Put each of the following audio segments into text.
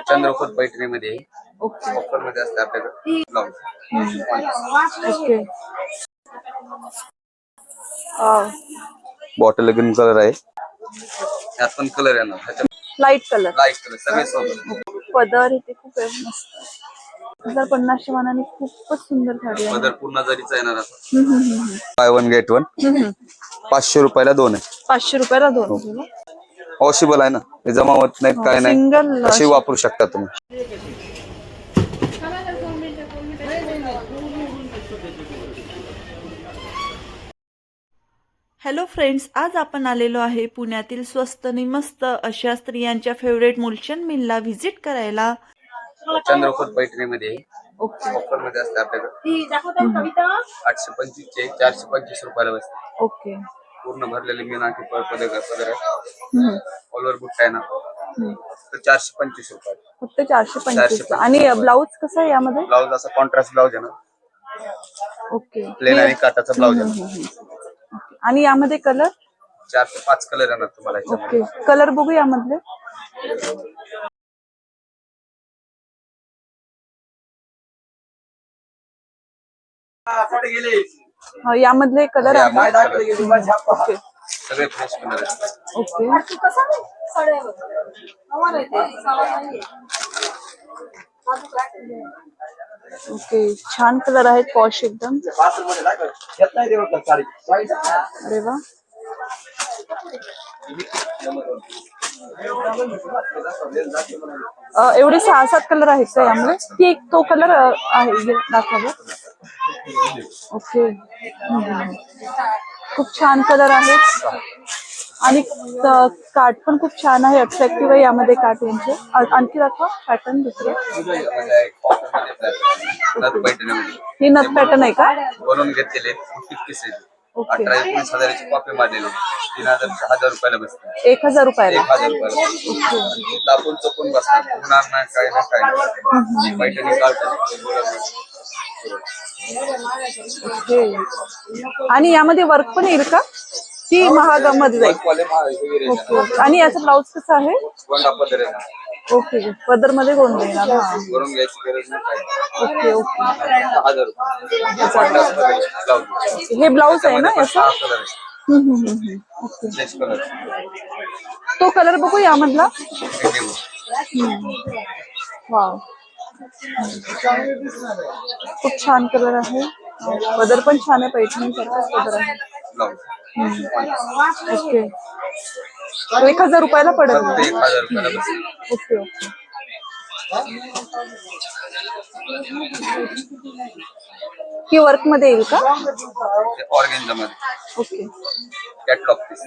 चंद्रपूर पैठणीमध्ये ओके. ऑफरमध्ये असते आपल्याकडे. ओके. बॉटल ग्रीन कलर आहे. त्यात पण कलर येणार ह्याच्या लाइट कलर लाइट कलर सगळे सोबत. पदर इथे खूप आहे मस्त. हजार पन्नासच्या मानाने खूपच सुंदर साडी आहे. पदर पूर्ण जरीचा येणार आता. हम्म, हम्म, हम्म, बाय वन गेट वन हम्म, हम्म. पाचशे रुपयाला दोन आहे. पाचशे रुपयाला दोन तुला पॉसिबल आहे ना? हे जमा होत नाही काय नाही. अशी वापरू शकता तुम्ही. हॅलो फ्रेंड्स आज आपण आलेलो आहे पुण्यातील स्वस्त आणि मस्त अशा स्त्रियांच्या फेवरेट मुलशन मिलला व्हिजिट करायला. चंद्रपूर पैठणीमध्ये ओके ऑफरमध्ये असते आपल्याकडे. आठशे पंचवीस चे चारशे पंचवीस रुपयाला बसते. ओके पूर्ण भरलेले मीनाकी पदर पदर आहे हम्म, ऑलवर बुट आहे ना? हम्म. तर चारशे पंचवीस रुपये. फक्त चारशे पंचवीस. आणि ब्लाऊज कसं आहे यामध्ये? ब्लाऊज असा कॉन्ट्रास्ट ब्लाऊज आहे ना. ओके. प्लेन आणि काटाचा ब्लाऊज आहे. आणि यामध्ये कलर चार ते पाच कलर येणार तुम्हाला याच्यामध्ये. ओके. कलर बघू यामधले. हा, यामधले कलर. ओके सगळे फ्रेश कलर ओके ओके छान कलर आहेत पॉश एकदम. अरे वा. एवढे सहा सात कलर आहेत का ती एक तो कलर आहे हे दाखवा ओके. खूप छान कलर आहेत आणि क- काठ पण खूप छान आहे. अट्रॅक्टिव्ह आहे यामध्ये काठ यांचे. आणखी दाखवा पॅटर्न दुसरे. हे नथ पॅटर्न आहे का? घेतलेले. ओके. तीन हजार हजार रुपयाला बसते. एक हजार रुपयाला? एक हजार रुपयाला बसते. तापून चपून बसणार फुगणार नाही काय ना काय पैठणी काढतात ओके. आणि यामध्ये वर्क पण येईल का? ती महागामध्ये जाईल. ओके आणि याचा ब्लाऊज कसा आहे. ओके पदरमध्ये कोण देणार हा वरून घ्यायची गरज नाही काय ओके ओके. हजार रुपये. हे ब्लाऊज आहे ना याचा? हम्म, हम्म, हम्म, हम्म. ओके. फ्लेश कलर तो कलर बघू यामधला इंडिगो वाव खूप छान कलर आहे. पदर पण छान आहे पैठणी सारखाच पदर आहे. ओके तो एक हजार रुपयाला पडेल फक्त एक हजार रुपयाला बसते ओके ओके ही वर्कमध्ये येईल का? ऑर्गेन्झा मध्ये. ओके कॅटलॉग पीस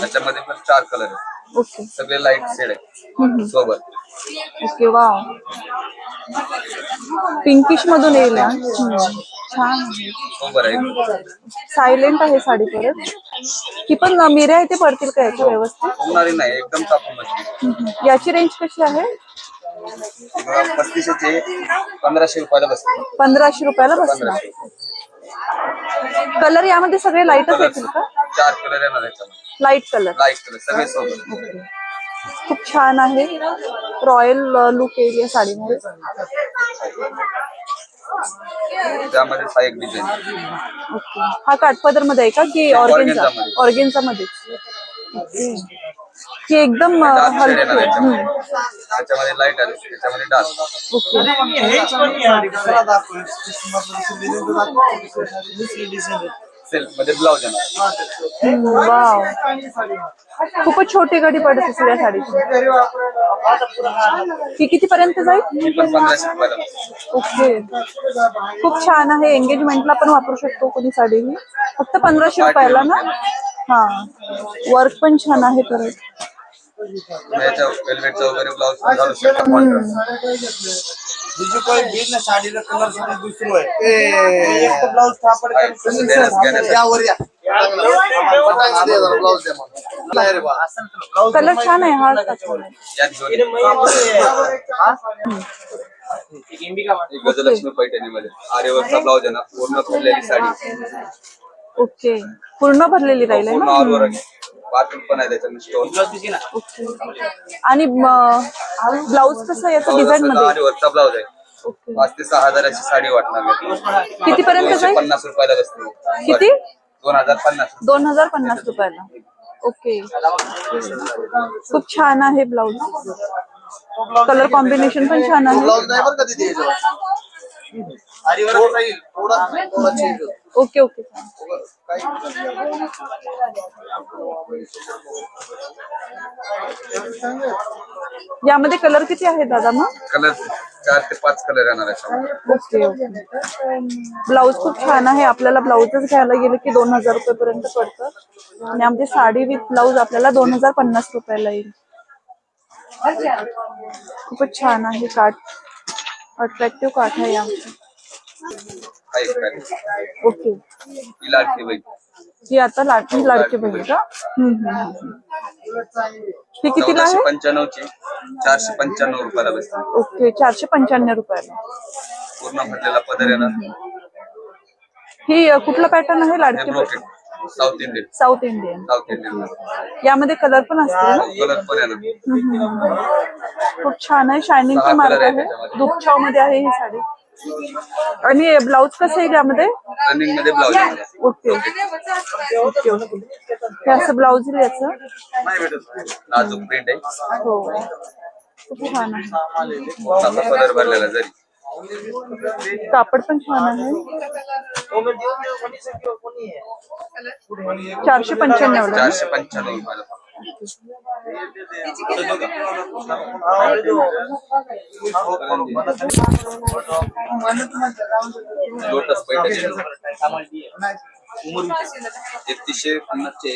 त्याच्यामध्ये पण चार कलर आहेत. ओके सगळे लाइट शेड हम्म, हम्म. आहे सोबत. ओके वाव पिंकिश मधून येईल हा. हम्म. छान आहे. सोबर आहे. सायलेंट आहे साडी परत. ही पण मिऱ्या आहे ते पडतील का याच्या व्यवस्थित? होणारी नाही. एकदम तापून बसली हम्म. याची रेंज कशी आहे? पस्तीसशे पंधराशे रुपयाला बसते पंधराशे रुपयाला बसणार कलर यामध्ये सगळे लाईटच येतील का? चार कलर येणार याच्यामध्ये लाइट कलर लाइट कलर सगळे सोबत. खूप छान आहे. रॉयल लुक येईल या साडीमध्ये. त्यामध्ये हा एक डिझाईन ओके हा काठपदरमध्ये आहे का? की ऑर्गेन्झा Organza? मध्ये. ही एकदम हलकी. त्याच्यामध्ये. लाइट आली त्याच्यामध्ये डार्क. मध्ये हम्म, वाव. खूपच छोटी गडी पडत असेल या साडीची ही किती पर्यंत जाईल ओके. खूप छान आहे. एंगेजमेंटला पण वापरू शकतो कोणी साडी. ही फक्त पंधराशे रुपयाला ना? हा. वर्क पण छान आहे परत. याच्या वेलवेटचा वगैरे ब्लाऊज पण घालू शकता कॉन्ट्रास्ट બીજું કોઈ બીજ ને સાડી નો કલર સુધી દૂસરો હોય એક તો બ્લાઉઝ કાપડ आहे, तसं देण्यास घेण्यासाठी. या वर या पटांग दे जरा ब्लाउज दे मला अरे बा कलर छान आहे हा छान आहे. यात दोन्ही ही गजलक्ष्मी पैठणीमध्ये आर्यवरचा ब्लाऊज आहे ना पूर्ण फुललेली साडी ओके पूर्ण भरलेली राहील आहे पूर्ण ना ऑल ओव्हर आहे. बाथरूम पण आहे त्याच्यामध्ये स्टोन ओके आणि ब्लाऊज कसं आहे याचं डिझाईन मध्ये? आणि वरचा ब्लाऊज आहे. ओके. पाच ते सहा हजाराची साडी वाटणार नाही. किती पर्यंत जाईल? पन्नास रुपयाला बसते. किती? दोन हजार पन्नास. दोन हजार पन्नास रुपयाला. ओके. खूप छान आहे ब्लाऊज. कलर कॉम्बिनेशन पण छान आहे. ब्लाऊज नाही बरं का तिथे. याच्यावर. आरीवर राहील थोडा थोडा change होतो. Okay okay. यामध्ये कलर किती आहे दादा मग? कलर चार ते पाच कलर येणार आहे ओके ओके. ब्लाऊज खूप छान आहे. आपल्याला ब्लाऊजच घ्यायला गेलं की दोन हजार रुपये पर्यंत पडतं. आणि आमची साडी विथ ब्लाऊज आपल्याला दोन हजार पन्नास रुपयाला येईल. खूपच छान आहे काठ अट्रॅक्टिव्ह काठ आहे आमचं. ओके. ही लाडकी ही आता लाट लाडकी बहीण का? हम्म, हम्म, हम्म. ही कितीला चौदाशे आहे पंच्याण्णवची. चारशे पंच्याण्णव रुपयाला बसते ओके चारशे पंच्याण्णव रुपयाला. पूर्ण भरलेला पदर येणार ही अ, कुठला पॅटर्न आहे हे लाडकी brocade south Indian south Indian south Indian यामध्ये कलर पण असतील ना? कलर पण येणार खूप छान आहे. शायनिंग पण आहे त्याच्यामध्ये. दुपछावमध्ये आहे ही साडी. आणि ब्लाऊज कसं येईल यामध्ये? रनिंगमध्ये ब्लाऊज येणार ओके. ओके ओके हे असं ब्लाऊज येईल याचं? नाजूक प्रिंट आहे. हो. खूप छान आहे. असा कलर भरलेला जरी. कापड पण छान आहे. चारशे पंच्याण्णव चारशे पंच्याण्णव लोटस एकतीसशे पन्नासचे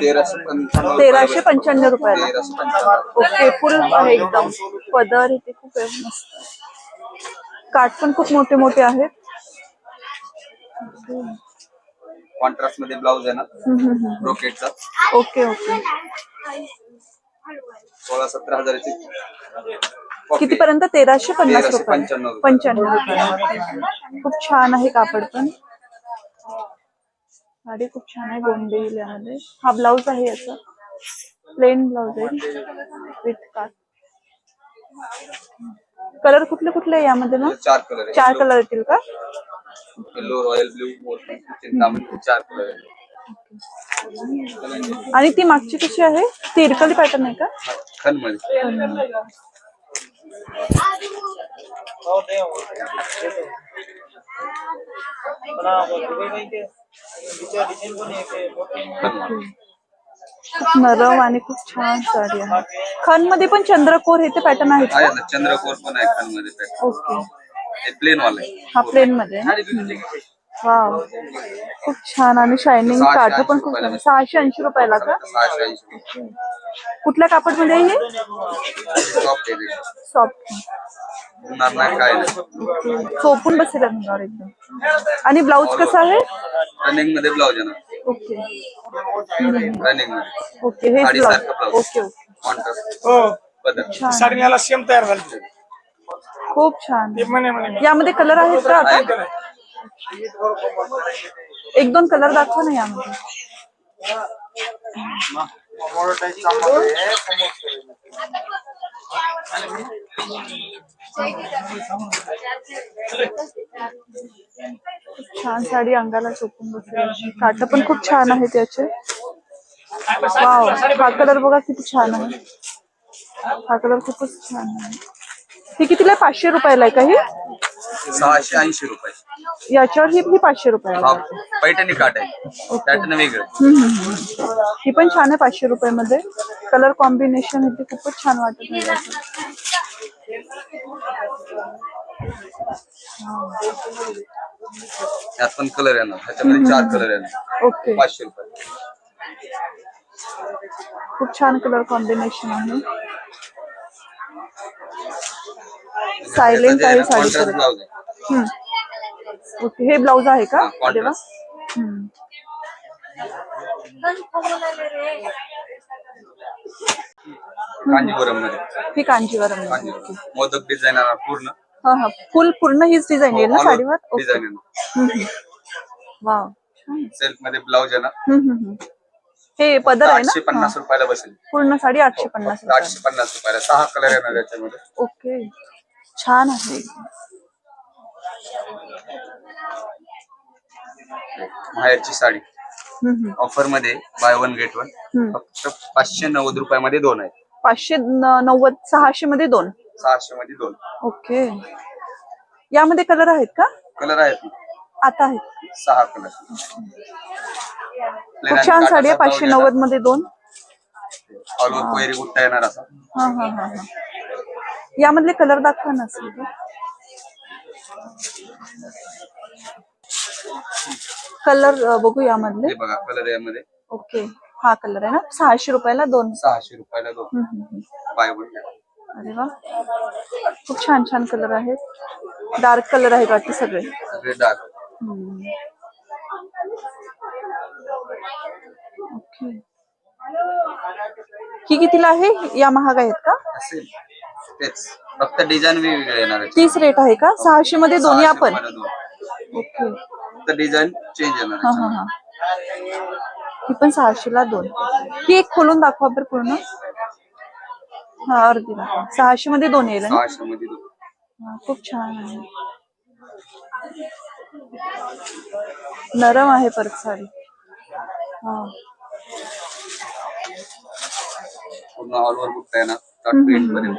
तेराशे पंच्याण्णव तेराशे पंच्याण्णव रुपयाला तेराशे पंच्याण्णव. ओके फुल आहे एकदम. पदर इथे खूप आहे मस्त. काठ पण खूप मोठे मोठे आहेत. कॉन्ट्रास्टमध्ये ब्लाऊज आहे ना. ब्रोकेटचा ओके ओके सोळा सतरा हजाराची कितीपर्यंत? तेराशे पन्नास रुपये. पंच्याण्णव रुपये. पंच्याण्णव रुपये. खूप छान आहे कापड पण. साडी खूप छान आहे गोंडे यामध्ये हा ब्लाऊज आहे याचा. प्लेन ब्लाऊज आहे. विथ काट कलर कुठले कुठले आहे यामध्ये मग चार कलर आहे. चार कलर येतील का? येलो रॉयल ब्ल्यू चिंतामणी चार कलर आहे आणि ती मागची कशी आहे? ती इरकली पॅटर्न आहे का? खनमध्ये खन खूप नरम आणि खूप छान साडी आहे. खनमध्ये पण चंद्रकोर हे ते पॅटर्न आहेत आहे ना चंद्रकोर पण आहे खनमध्ये ओके. हे प्लेन वाला आहे हा प्लेन मध्ये वा खूप छान आणि शायनिंग सहाशे काठ ऐंशी पण खूप रुपयाला छान. सहाशे ऐंशी रुपयाला का? सहाशे ऐंशी कुठल्या कापडमध्ये आहे हे? सॉफ्ट आहे ते. सॉफ्ट होणार नाही काय नाही चोपून बसेल अंगावर एकदम. आणि ब्लाऊज कसा आहे? रनिंगमध्ये ब्लाऊज येणार ओके रनिंग ओके हे ब्लाऊज. ओके ओके कॉन्ट्रास्ट हो बदल छान साडी याला सेम तयार झाली खूप छान ते म्हणे म्हणे यामध्ये कलर आहेत का आता एक दोन कलर दाखवा ना यामध्ये छान साडी अंगाला चोपून बसेल. काट पण खूप छान आहे त्याचे वाव हा कलर बघा किती छान आहे. हा कलर खूपच छान आहे. ही कितीला? पाचशे रुपयाला आहे का ही? सहाशे ऐंशी रुपये. याच्यावर ही ही पाचशे रुपयाला हा आहे. पैठणी काट आहे. पॅटर्न वेगळं. ही पण छान आहे पाचशे रुपये मध्ये कलर कॉम्बिनेशन इथे खूपच छान वाटत आहे याचं. यात पण कलर येणार ह्याच्यामध्ये चार कलर येणार ओके पाचशे रुपये खूप छान कलर कॉम्बिनेशन आहे सायलेंट आहे साडी कॉन्ट्रास्ट ब्लाऊज आहे हम्म. ओके हे ब्लाऊज आहे का अरे वा. contrast. हम्म. कांजीवरममध्ये ही. कांजीवरम मोदक डिझाईन पूर्ण हा हा. फुल पूर्ण हीच डिझाईन येईल ना साडीवर? Okay design. वाव. सेल्फमध्ये ब्लाऊज हम्म, हम्म, हम्म. हे पदर आहे आठशे ना पन्नास हा. रुपयाला बसेल. पूर्ण साडी आठशे पन्नास फक्त आठशे पन्नास रुपयाला. सहा कलर येणार याच्यामध्ये. ओके छान आहे. माहेरची साडी. हम्म, हम्म. ऑफरमध्ये बाय वन गेट वन हम्म. फक्त पाचशे नव्वद रुपयामध्ये दोन आहेत. पाचशे नव्वद सहाशे मध्ये दोन. सहाशे मध्ये दोन. ओके. यामध्ये कलर आहेत का? कलर आहेत. आता आहेत. सहा कलर खूप छान साडी आहे पाचशे नव्वदमध्ये दोन. ऑल ओव्हर कोयरी बुट्टा येणार असा. हा हा हा हा. यामधले कलर दाखवा ना सर कलर बघू यामधले. बघा कलर यामध्ये. ओके. हा कलर आहे ना? सहाशे रुपयाला दोन. सहाशे रुपयाला दोन. हम्म, हम्म, हम्म. बाय वन अरे वा. खूप छान छान कलर आहेत. डार्क कलर आहेत वाटते सगळे. सगळे डार्क हम्म. ओके ही कितीला आहे? या महाग आहेत का? असेल. तेच. फक्त डिझाईन वेगवेगळे येणार आहे. तीस रेट आहे का? सहाशे मध्ये दोन्ही सहाशे आपण. रुपयाला दोन. ओके फक्त डिझाईन चेंज येणार हा हा आहे. हा. ही पण सहाशे ला दोन. ही एक खोलून दाखवा बरं पूर्ण. हा अर्धी दाखवा. सहाशे मध्ये दोन येईल ना? सहाशे मध्ये दोन. हा, खूप छान आहे. नरम आहे परत साडी. हा. पूर्ण ऑल ओव्हर बुट्टा येणार कट प्रिंट पर्यंत.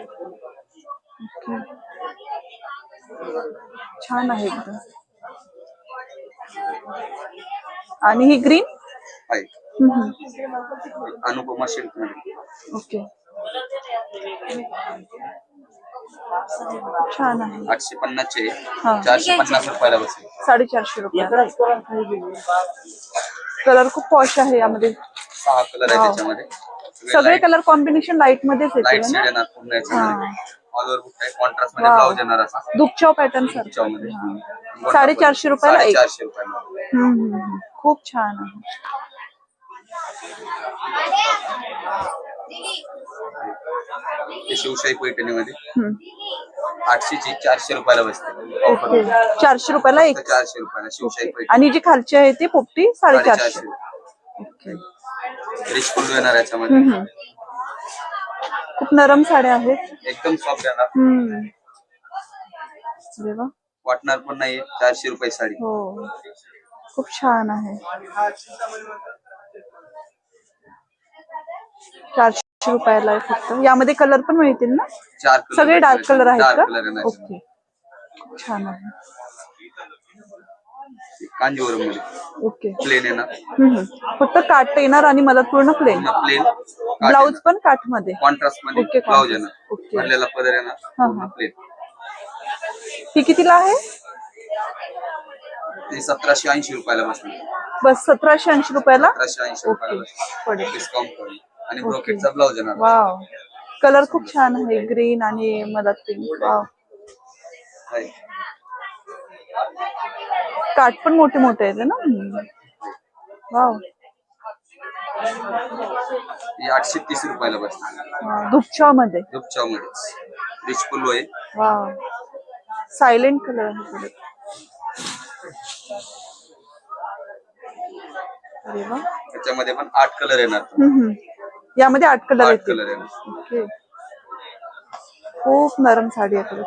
ओके. छान आहे एकदम. आणि ही ग्रीन आहे हम्म, अनुपमा मध्ये ओके। छान आहे. आठशे पन्नासचे. चारशे पन्नास रुपयाला बसेल. साडेचारशे रुपये. कलर खूप पॉश आहे यामध्ये. सहा कलर आहे त्याच्यामध्ये. सगळे कलर कॉम्बिनेशन लाईट मध्येच लाईट शेड येणार पूर्ण याच्यामध्ये. ऑल ओव्हर बुट्टा आहे. कॉन्ट्रास्ट मध्ये Wow. येणार असा. दुपचाव पॅटर्न सर साडेचारशे रुपयाला एक. साडेचारशे रुपयाला. हम्म. खूप छान आहे. शिवशाही पैठणीमध्ये. हम्म. आठशेची चारशे रुपयाला बसते. ओके. चारशे रुपयाला एक. चारशे रुपयाला शिवशाही पैठणी. आणि जी खालची आहे ती पोपटी साडेचारशे. ओके. रिच फुल येणार याच्यामध्ये. खूप नरम साड्या आहेत. एकदम सॉफ्ट येणार वाटणार पण नाहीये. चारशे रुपये साडी. हो. खूप छान आहे चारशे रुपयाला आहे फक्त यामध्ये कलर पण मिळतील ना? चार सगळे डार्क कलर आहेत का? ओके छान आहे. कांजीवरम मध्ये ओके प्लेन हम्म, हम्म. फक्त काट येणार आणि मला पूर्ण प्लेन प्लेन ब्लाऊज पण काठ मध्ये. कॉन्ट्रास्ट मध्ये ओके, ब्लाऊज contrast. भरलेला पदर हा, हा. प्लेन ही कितीला आहे? ते सतराशे ऐंशी रुपयाला बसणार. बस सतराशे ऐंशी रुपयाला? सतराशे ऐंशी रुपयाला बसणार. पडेल डिस्काउंट करून. आणि. ब्रोकेटचा ब्लाऊज येणार. वाव. कलर खूप छान आहे ग्रीन आणि मधात पिंक वाव. आहे. काठ पण मोठे मोठे आहेत ना? हम्म. वाव. ही आठशे तीस रुपयाला बसणार. धुपछावमध्ये दुपचावमध्ये रिच फुल आहे. वाव. सायलेंट कलर आहे. अरे वा. त्याच्यामध्ये पण आठ कलर येणार हम्म, हम्म. यामध्ये आठ कलर आठ येतील कलर येणार. ओके. खूप नरम साडी आहे खरंच.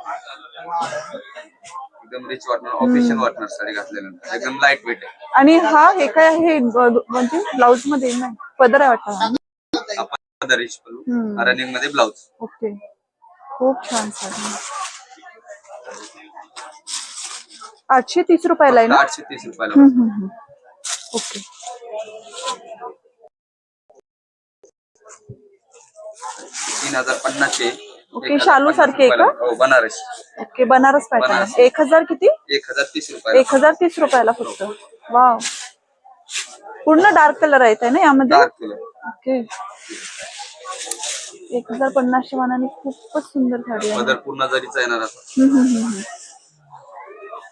एकदम रिच वाटणार ऑफिशियल वाटणार साडी घातल्यानंतर. एकदम लाइट वेट आहे. आणि हा हे काय आहे? ब- म्हणजे ब्लाऊजमध्ये नाही पदर आहे वाटतं. हा. आपण रिच हम्म. रनिंगमध्ये ब्लाऊज ओके. खूप छान साडी. आठशे तीस रुपयाला आहे ना? आठशे तीस रुपयाला हम्म, हम्म, हम्म. ओके. तीन हजार पन्नासचे ओके, शालू सारखे आहे का? हो Banaras. Okay Banaras pattern Banaras. एक हजार किती? एक हजार तीस रुपयाला. एक हजार तीस रुपयाला फक्त. वाव. पूर्ण डार्क कलर आहेत है ना यामध्ये? Dark colour. ओके. एक हजार पन्नासच्या मानाने खूपच सुंदर साडी आहे. पूर्ण जरीचा येणार असा हम्म, हम्म, हम्म, हम्म.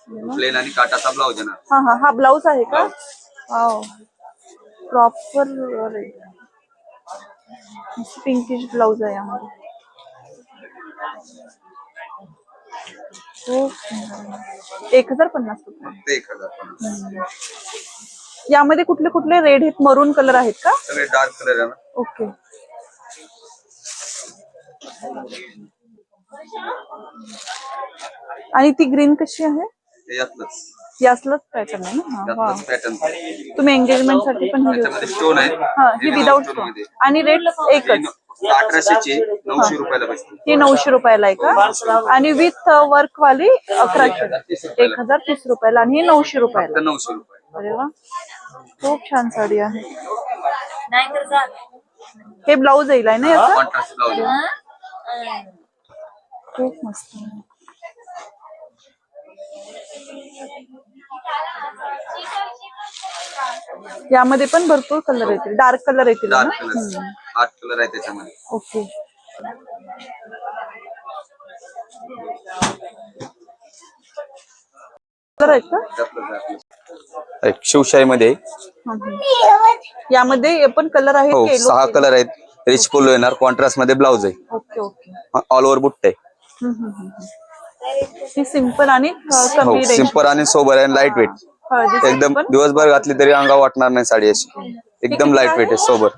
प्लेन आणि काटाचा ब्लाऊज येणार हा हा हा ब्लाऊज आहे का? वाव. प्रॉपर पिंकिश ब्लाऊज आहे यामध्ये. एक हजार पन्नास रुपये. एक हजार पन्नास. यामध्ये कुठले कुठले रेड आहेत? मरून कलर आहेत का? सगळे डार्क कलर आहे ना? ओके आणि ती ग्रीन कशी आहे? यातलंच. यासलंच पॅटर्न आहे ना? हा, वा पॅटर्न तुम्ही एंगेजमेंटसाठी पण हे घेऊ त्याच्यामध्ये स्टोन हा ही stone मध्ये. आणि रेट एकच. अठराशेचे नऊशे रुपयाला बसते. ही नऊशे रुपयाला आहे का? आणि विथ वर्क वाली अकराशे एक हजार तीस रुपयाला. आणि ही नऊशे रुपयाला. नऊशे रुपये अरे वा. खूप छान साडी आहे. हे ब्लाऊज येईल आहे ना याचा? कॉन्ट्रास्ट ब्लाउज खूप मस्त. आहे. यामध्ये पण भरपूर कलर येतील डार्क कलर येतील ना? डार्क कलर आठ कलर आहे त्याच्यामध्ये. ओके कलर आहेत का? त्यातलं आहे आपलं. एक शिवशाहीमध्ये. हं, हं. यामध्ये पण कलर आहेत हो yellow सहा कलर आहेत. रिच पोलो येणार. कॉन्ट्रास्टमध्ये ब्लाऊज आहे. ओके ओके ऑल ओव्हर बुट्ट. आहे. ही सिंपल आणि हो कमी सिंपल आणि सोबर आहे लाइट वेट एकदम दिवसभर घातली तरी अंगा वाटणार नाही साडी अशी. एकदम लाइट वेट आहे सोबर.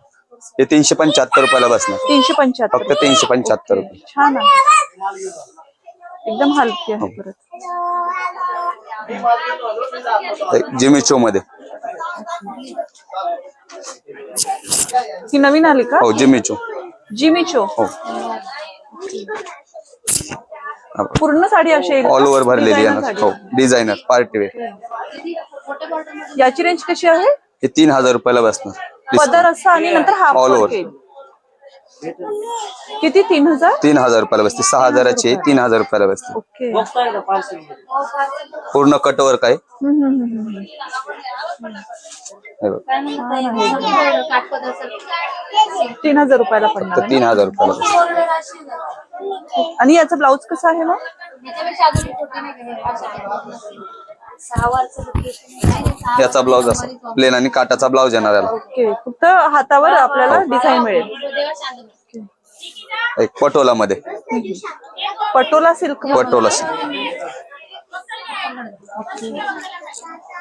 हे तीनशे पंच्याहत्तर रुपयाला बसणार. तीनशे पंच्याहत्तर. फक्त तीनशे पंच्याहत्तर रुपये. छान आहे. एकदम हलकी आहे परत. जिमिचो मध्ये. ही नवीन आली का? हो जिमिचो जिमीचो हो. पूर्ण साडी अशी येईल ऑल? ओव्हर भरलेली Designer साडी. हो डिझायनर पार्टी वेअर याची रेंज कशी आहे हे तीन हजार रुपयाला बसणार पदर असा आणि नंतर हाफ All वर्क over. किती? तीन हजार? तीन हजार रुपयाला बसते. सहा हजाराची आहे, तीन हजार रुपयाला बसते. ओके. पूर्ण कटवर्क आहे. हम्म, हम्म, हम्म, हम्म. हे बघ. तीन हजार रुपयाला पडणार आहे तीन हजार रुपयाला बसते. ना? आणि याचा ब्लाऊज कसा आहे मग? याचा ब्लाऊज असा प्लेन आणि काटाचा ब्लाऊज येणार याला. ओके फक्त हातावर आपल्याला डिझाईन मिळेल. एक पटोला मध्ये. पटोला सिल्क पटोला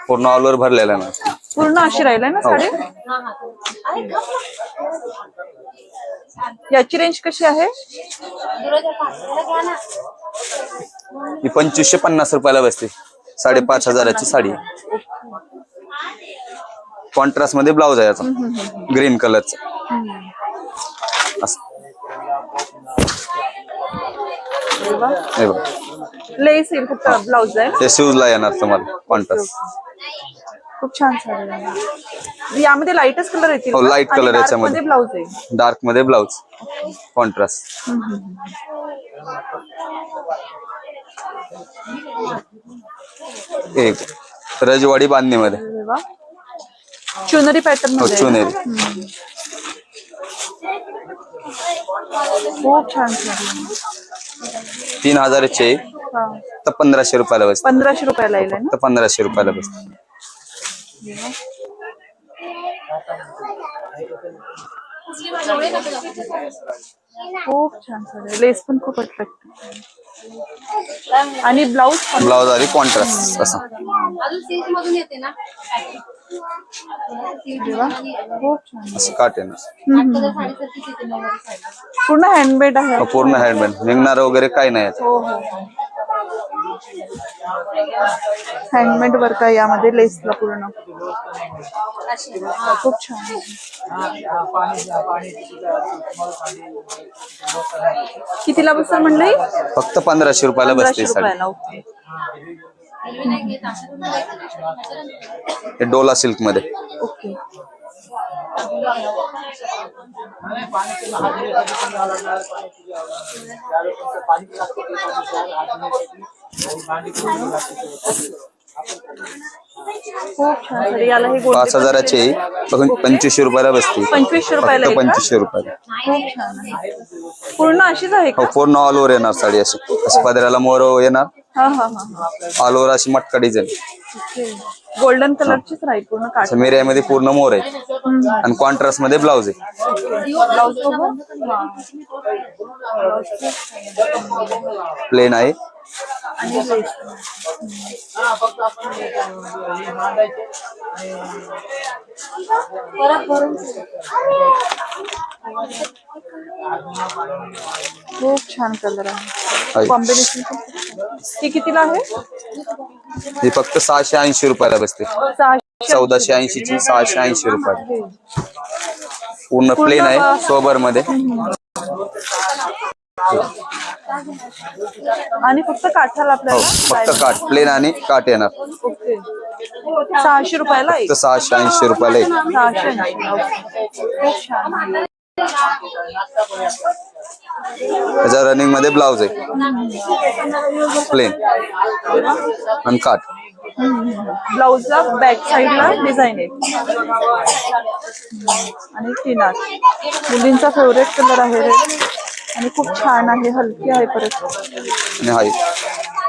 पूर्ण ऑल ओव्हर भरलेला ना? पूर्ण अशी राहिलाय ना हो. साडी? याची रेंज कशी आहे? ही पंचवीसशे पन्नास रुपयाला बसते. साडेपाच हजाराची साडी. कॉन्ट्रास्टमध्ये ब्लाऊज आहे याचा. ग्रीन कलरचा. हे ब्लाऊज आहे. ना हे शूजला येणार तुम्हाला कॉन्ट्रास्ट खूप छान साडी आहे. यामध्ये लाईटच कलर येतील हो, का? light आणि color dark याच्यामध्ये. मध्ये ब्लाऊज आहे. डार्कमध्ये ब्लाऊज कॉन्ट्रास्ट एक. रजवाडी बांधणीमध्ये. अरे वा. चुनरी पॅटर्न हो मध्ये आहे ना? चुनेरी. खूप छान साडी. तीन हजाराचे हा. तर पंधराशे रुपयाला बसते. पंधराशे रुपयाला येईल आहे ना? तर पंधराशे रुपयाला बसते. खूप छान साडी लेस पण खूप अट्रॅक्टिव्ह आणि ब्लाऊज पण. ब्लाऊज आली कॉन्ट्रास्ट असा. अजून सिल्क मधून येते ना. खूप छान असं काट येणार साडेसातशे येते नऊवारी साडी पूर्ण हँडमेड आहे. हो, पूर्ण हँडमेड निघणार वगैरे काही नाही. याचं. हो हो. हँडमेड वर्क आहे यामध्ये लेसला पूर्ण. खूप छान. कितीला बसेल म्हणले फक्त पंधराशे रुपयाला बसते साडी. डोला सिल्क मध्ये ओके. पाच हजाराचे पंचवीसशे रुपयाला बसते. पंचवीसशे रुपयाला? पंचवीसशे पूर्ण अशीच आहे हो पूर्ण ऑल ओव्हर येणार साडी अशी. अशी पदराला मोर येणार. ऑल ओव्हर अशी मटका डिझाईन गोल्डन कलरचीच राहील पूर्ण काठ. असं मिऱ्यामध्ये पूर्ण मोर आहे. आणि कॉन्ट्रास्टमध्ये ब्लाऊज आहे प्लेन आहे. आणि lace. हा, फक्त आपण हे हे बांधायचे आणि परत भरून खूप छान कलर आहे. कॉम्बिनेशन ही कितीला आहे ही फक्त सहाशे ऐंशी रुपयाला बसते. चौदाशे ऐंशी ची सहाशे ऐंशी रुपये पूर्ण प्लेन आहे सोबरमध्ये. आणि फक्त काठाला हो आपल्याला फक्त काठ प्लेन आणि काठ येणार. ओके. सहाशे रुपयाला एक. सहाशे ऐंशी रुपयाला एक. सहाशे ऐंशी ओके. खूप छान. त्याच्या रनिंगमध्ये ब्लाउज आहे. प्लेन आणि काठ. ब्लाउजला बॅक साईडला डिझाईन आहे. आणि किनार मुलींचा फेवरेट कलर आहे. आणि खूप छान आहे हलकी आहे परत. आणि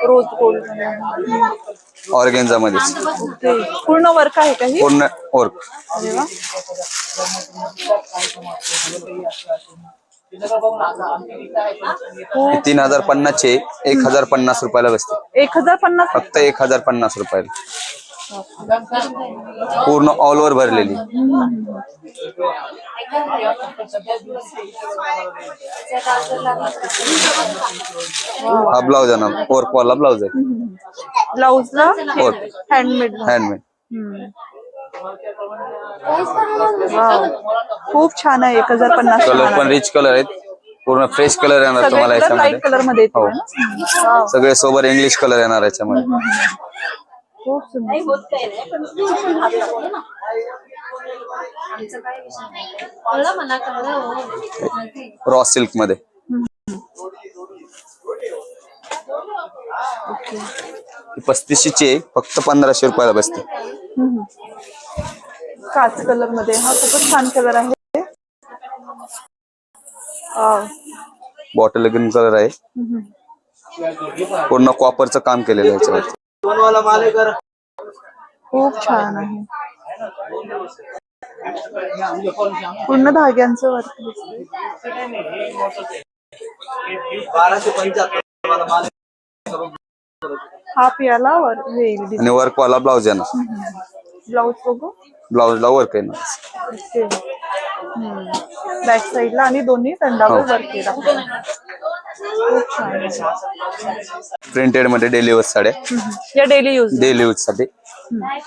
रोज गोल्ड ऑर्गेन्झा ओके. पूर्ण वर्क आहे का पूर्ण वर्क अरे वा. खूप तीन हजार पन्नास चे एक हजार पन्नास रुपयाला बसते. एक हजार पन्नास. फक्त एक हजार पन्नास रुपयाला. पूर्ण ऑल ओव्हर भरलेली. हा ब्लाउज आहे ना वर्क वाला ब्लाउज आहे. ब्लाउजला वर्क हँडमेड हँडमेड खूप छान आहे एक हजार पन्नास कलर पण रिच कलर आहेत. पूर्ण फ्रेश कलर येणार तुम्हाला याच्यामध्ये. कलरमध्ये येतो हो. ना? सगळे सोबत इंग्लिश कलर येणार याच्यामध्ये. खूप सुंदर. आमचं काय विषय नाही कळलं मला कळलं हो. रॉ सिल्कमध्ये. पस्तीसशे फक्त पंधराशे रुपयाला बसते. काच कलरमध्ये. हा खूपच छान कलर आहे. बॉटल ग्रीन कलर आहे. पूर्ण कॉपरचं काम केलेलं आहे दोन वाला माल आहे कर खूप छान आहे. पूर्ण धाग्यांचं वर्क दिसतंय. बाराशे पंच्याहत्तर वाला माल आहे. हा पियाला वर येईल आणि वर्क वाला ब्लाउज येणार ब्लाऊज बघू. ब्लाउजला वर्क येणार बॅक साईडला आणि दोन्ही दंडावर हो. वर्क केला छान आहे. प्रिंटेडमध्ये डेली यूज साड्या. या डेली यूज डेली यूजसाठी.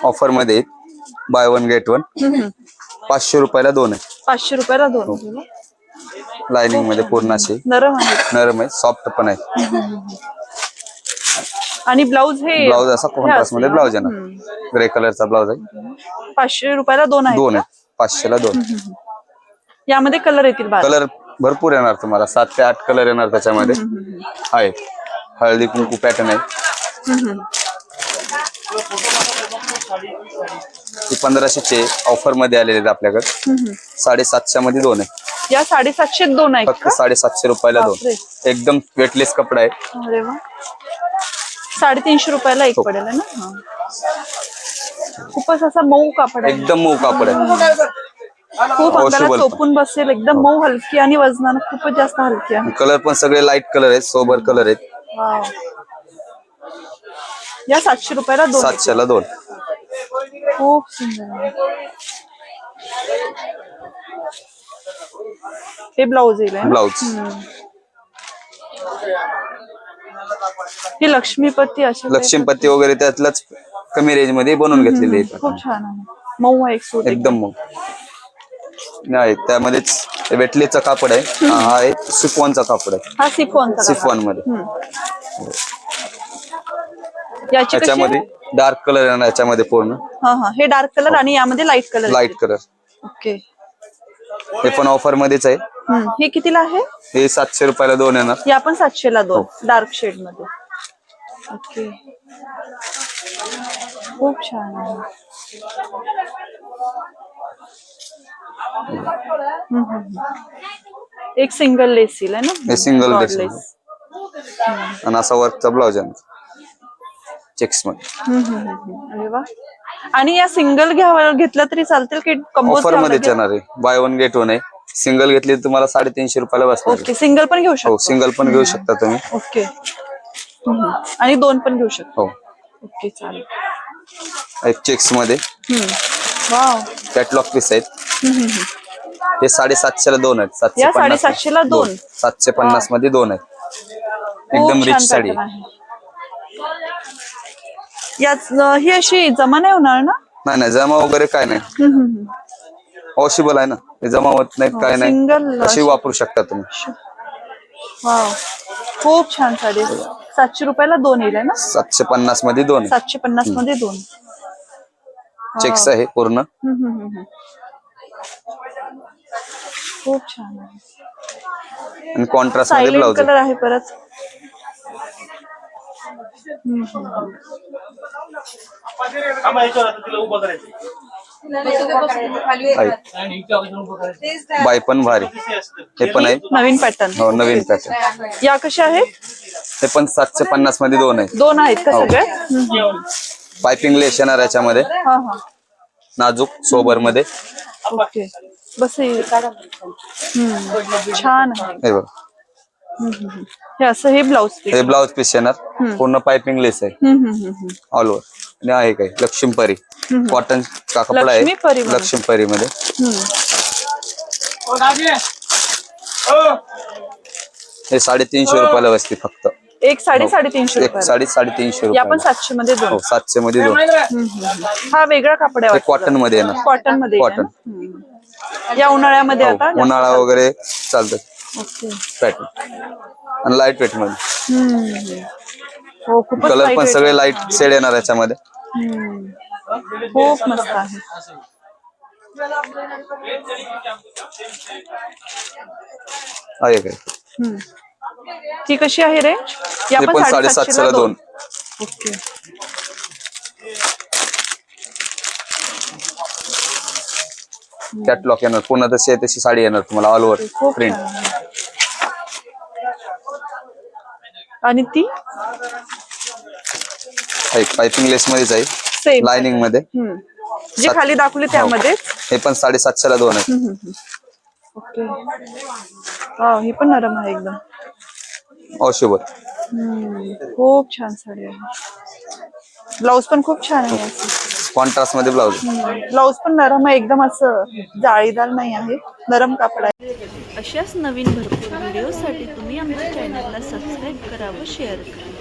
ऑफरमध्ये बाय वन गेट वन पाचशे रुपयाला दोन आहे. पाचशे रुपयाला दोन. लाइनिंगमध्ये पूर्ण अशी. नरम आहे. नरम आहे. सॉफ्ट पण आहे. आणि ब्लाऊज हे ब्लाउज असा हे कॉन्ट्रास्टमध्ये ना? ब्लाउज हम्म. येणार ग्रे कलरचा ब्लाउज आहे. पाचशे रुपयाला दोन आहे. दोन आहे. पाचशेला दोन. यामध्ये कलर येतील कलर भरपूर येणार तुम्हाला. सात ते आठ कलर येणार त्याच्यामध्ये. आहे. हळदी कुंकू पॅटर्न आहे. ती पंधराशे चे ऑफरमध्ये आलेले आहेत आपल्याकडे. साडेसातशे मध्ये दोन आहे. या साडेसातशे दोन आहे फक्त साडेसातशे रुपयाला दोन. एकदम वेटलेस कपडा आहे. अरे वा. साडेतीनशे रुपयाला एक हो. पडेल ना? हा. खूपच असा मऊ कापड आहे. एकदम मऊ कापड आहे. खूप अंगाला वॉशेबल चोपून बसेल एकदम मऊ हलकी आणि वजनानं खूपच जास्त हलकी आहे. कलर पण सगळे लाइट कलर आहेत सोबर कलर आहेत. या सातशे रुपयाला दोन. सातशेला दोन. खूप सुंदर. हे ब्लाऊज येईल है? ब्लाउज ही लक्ष्मीपती अशी लक्ष्मीपती वगैरे त्यातलंच कमी रेंजमध्ये बनवून घेतलेली खूप छान आहे. मऊ आहे एक एकदम मऊ. नाही त्यामध्येच वेटलेचं कापड आहे. हा आहे सिफॉनचा कापड आहे. हा सिफॉनचा सिफॉनमध्ये याची कशी? याच्यामध्ये डार्क कलर येणार याच्यामध्ये पूर्ण. हा हा. हे डार्क कलर आणि यामध्ये light colour light colour. Okay. हे पण ऑफर मध्येच आहे. हम्म. हे कितीला आहे? हे सातशे रुपयाला दोन येणार. या पण सातशे ला दोन. हो. डार्क शेडमध्ये ओके. खूप छान. आहे. एक सिंगल लेस येईल है ना हे Broad lace. lace. आणि असा वर्कचा ब्लाउज येणार चेक्समध्ये. हम्म, हम्म, हम्म. अरे वा. आणि या सिंगल घ्यावं घेतलं तरी चालतील की कंबो ऑफर मध्येच येणार आहे. बाय वन गेट वन आहे. सिंगल घेतली तर तुम्हाला साडेतीनशे रुपयाला बसणार ओके सिंगल पण घेऊ हो शकतो सिंगल पण घेऊ शकता तुम्ही. ओके. हम्म. आणि दोन पण घेऊ शकतो. हो. ओके चालेल. एक चेक्समध्ये. कॅटलॉग पीस आहेत. हे साडेसातशेला दोन आहेत. सातशे या पन्नास साडेसातशेला दोन? सातशे पन्नासमध्ये दोन आहेत. खूप एकदम रिच साडी. याच ही अशी जमा नाही होणार ना? नाही नाही जमा वगैरे काय नाही. पॉसिबल आहे ना. हे जमा होत नाहीत काय नाही. अशी वापरू शकता तुम्ही. वाव खूप छान साडी. सातशे रुपयाला दोन येईल है ना? सातशे पन्नासमध्ये दोन सातशे पन्नासमध्ये दोन. चेक्स आहे पूर्ण. खूप छान आहे. आणि कॉन्ट्रास्टमध्ये ब्लाउज कलर आहे. परत. बाय पण भारी. हे पण आहे. नवीन पॅटर्न हो नवीन पॅटर्न या कशा आहेत? हे पण सातशे पन्नासमध्ये दोन आहेत. दोन आहेत का हो. सगळे. पायपिंग लेस येणार याच्यामध्ये. हा हा. नाजूक सोबरमध्ये. ओके. बस हे हम्म, छान आहे. हे बघ. हम्म, हम्म, हम्म. हे असं हे ब्लाऊज पीस. हे ब्लाउज पीस येणार. पूर्ण पायपिंग लेस आहे. हम्म, हम्म, हम्म, हम्म. ऑल ओव्हर आणि आहे काय लक्ष्मीपरी. कॉटन का कपडा आहे. लक्ष्मीपरीमध्ये. लक्ष्मीपरी मध्ये. हम्म. हे साडेतीनशे रुपयाला बसते फक्त. एक साडी साडेतीनशे एक रुपये साडी साडेतीनशे या पण रुपये सातशे मध्ये दोन हो सातशे मध्ये दोन हम्म, हम्म, हम्म. हा वेगळा कापड आहे हे कॉटनमध्ये येणार कॉटनमध्ये कॉटन. ना? हम्म. या उन्हाळ्यामध्ये आता हो, उन्हाळा वगैरे चालतं ओके पॅटर्न आणि लाइट वेटमध्ये हम्म. हो खूपच कलर पण सगळे. लाइट शेड येणार याच्यामध्ये हम्म. खूप मस्त आहे आहे काय हम्म. ती कशी आहे रेंज ते पण साडेसातशेला दोन. ओके. कॅटलॉग येणार. पुन्हा तशी आहे तशी साडी येणार तुम्हाला ऑल ओव्हर खूप प्रिंट छान. आहे. आणि ती? पायपिंग लेस मध्येच आहे. सेम लाइनिंगमध्ये. जे खाली दाखवली त्यामध्ये हे पण साडेसातशेला दोन आहे ओके. ही पण नरम आहे एकदम. हम्म. खूप छान साडी आहे ब्लाऊज पण खूप छान आहे याचं. कॉन्ट्रास्टमध्ये ब्लाउज ब्लाऊज पण नरम आहे एकदम असं जाळीदार नाही आहे नरम कापड आहे अशाच नवीन भरपूर व्हिडिओसाठी तुम्ही आमच्या चॅनलला सबस्क्राईब करा व शेअर करा